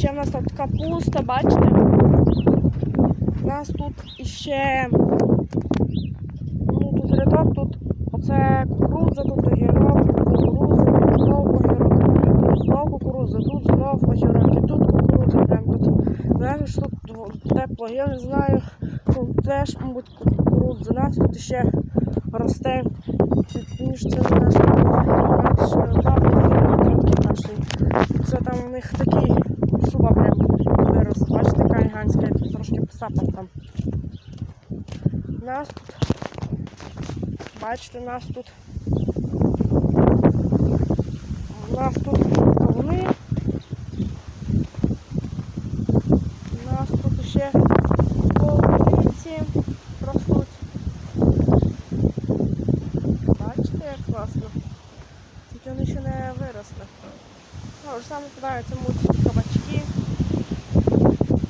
ще в нас тут капуста, бачите? У нас тут іще ну, тут рядок, тут оце кукурудза, тут огірок, кукурудза, тут знов огірок, тут знов кукурудза, тут знов огірок, і тут кукурудза. Прям тут знаєш, тут тепло, я не знаю. Тут теж, мабуть, кукурудза. У нас тут ще росте між це наш наш там у них такий шуба прям вирос. Бачите, яка гігантська, трошки посапав там. Нас тут, бачите, нас тут. У нас тут кавуни. У нас тут ще полуниці ростуть. Бачите, як класно. Тільки вони ще не виросли. Ну, вже саме подаються муть кабачки.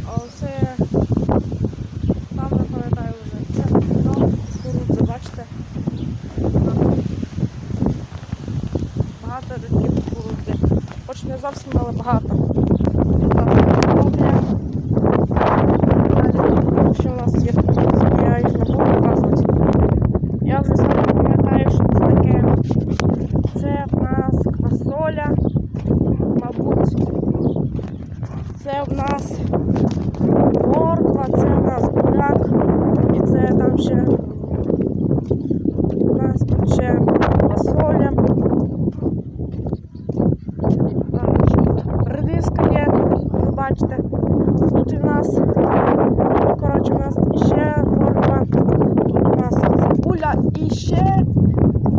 Але це там не пам'ятаю вже. Це там кукурудза, бачите? Багато рядків кукурудзи. Хоч не зовсім, але багато. Це в нас морква, це в нас буряк. І це там ще у нас тут ще квасоля. Там ще тут редиска є, ви бачите. Тут і в нас, коротше, у нас ще морква, тут у нас цибуля і ще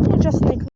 ну, часник.